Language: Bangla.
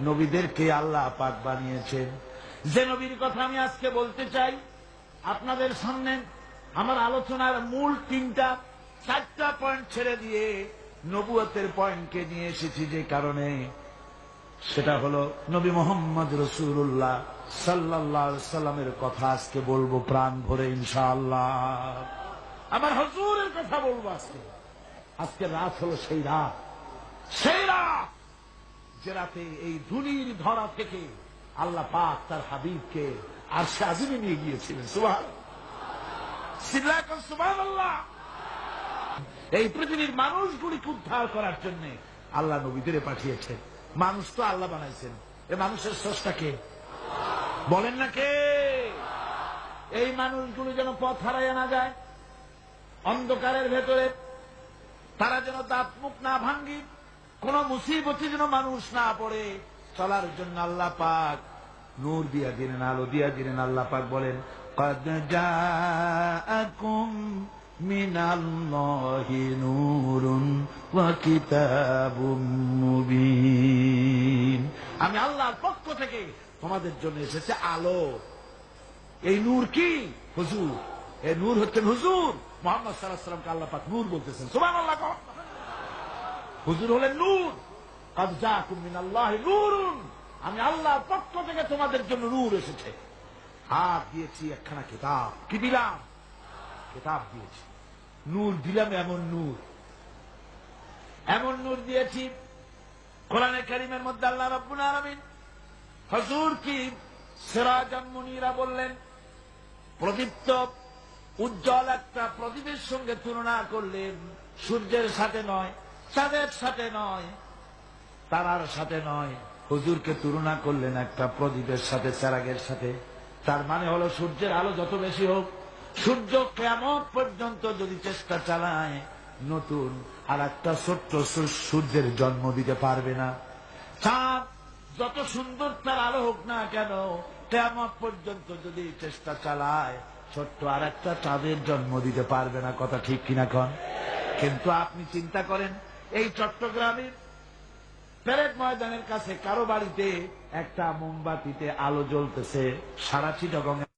নবীদেরকে আল্লাহ পাক বানিয়েছেন। যে নবীর কথা আমি আজকে বলতে চাই, আপনাদের সামনে আমার আলোচনার মূল তিনটা, চারটা পয়েন্ট ছেড়ে দিয়ে নবুয়তের পয়েন্টকে নিয়ে এসেছি যে কারণে। সেটা হলো নবী মোহাম্মদ রসুল্লাহ সাল্লাহ সাল্লামের কথা আজকে বলব প্রাণ ভরে, ইনশাআল্লাহ। আমার হজুরের কথা বলব আজকে। আজকে রাত হলো সেই রাত। সেই রাত যে রাতে এই ধুলির ধরা থেকে আল্লাহ পাক তার হাবিবকে আর সে আজিমে নিয়ে গিয়েছিলেন। সুবাহ এই পৃথিবীর মানুষগুলিকে উদ্ধার করার জন্য আল্লাহ নবীদের পাঠিয়েছেন। মানুষ তো আল্লাহ বানাইছেন। এ মানুষের স্রষ্টাকে বলেন না কে? এই মানুষগুলি যেন পথ হারাইয়া না যায়, অন্ধকারের ভেতরে, তারা যেন দাঁত মুখ না ভাঙ্গি কোন মুসিবতে যেন মানুষ না পড়ে চলার জন্য আল্লাহ পাক নূর দিয়া দিলেন আলো দিয়া দিলেন আল্লাহ পাক বলেন قد جاءكم من الله نور وكتاب مبين আমি আল্লাহর পক্ষ থেকে তোমাদের জন্য এসেছে আলো এই নূর কি হুজুর এই নূর হচ্ছেন হুজুর মোহাম্মদ সাল্লাহ সাল্লামকে আল্লাহ পাক নূর বলতেছেন সুবান আল্লাহ হুজুর হলেন নূর। কবজা কুমিন আল্লাহ নূরুন। আমি আল্লাহর পক্ষ থেকে তোমাদের জন্য নূর এসেছে। হাত দিয়েছি একখানা কিতাব। কি দিলাম? কিতাব দিয়েছি। নূর দিলাম এমন নূর। এমন নূর দিয়েছি, কোরআনে কারিমের মধ্যে আল্লাহ রব্বুল আলামিন হজুর কি সিরাজাম মুনিরা বললেন, প্রদীপ্ত, উজ্জ্বল একটা প্রদীপের সঙ্গে তুলনা করলেন সূর্যের সাথে নয় চাঁদের সাথে নয়, তারার সাথে নয়। হুজুরকে তুলনা করলেন একটা প্রদীপের সাথে, চারাগের সাথে। তার মানে হলো সূর্যের আলো যত বেশি হোক, সূর্য কেমন পর্যন্ত যদি চেষ্টা চালায়, নতুন আর একটা ছোট্ট সূর্যের জন্ম দিতে পারবে না। চাঁদ যত সুন্দর তার আলো হোক না কেন, কেমন পর্যন্ত যদি চেষ্টা চালায়, ছোট্ট আর একটা চাঁদের জন্ম দিতে পারবে না, কথা ঠিক কিনা কন? কিন্তু আপনি চিন্তা করেন এই চট্টগ্রামের প্যারেড ময়দানের কাছে কারও বাড়িতে একটা মোমবাতিতে আলো জ্বলতেছে সারা চিটগঙ্গে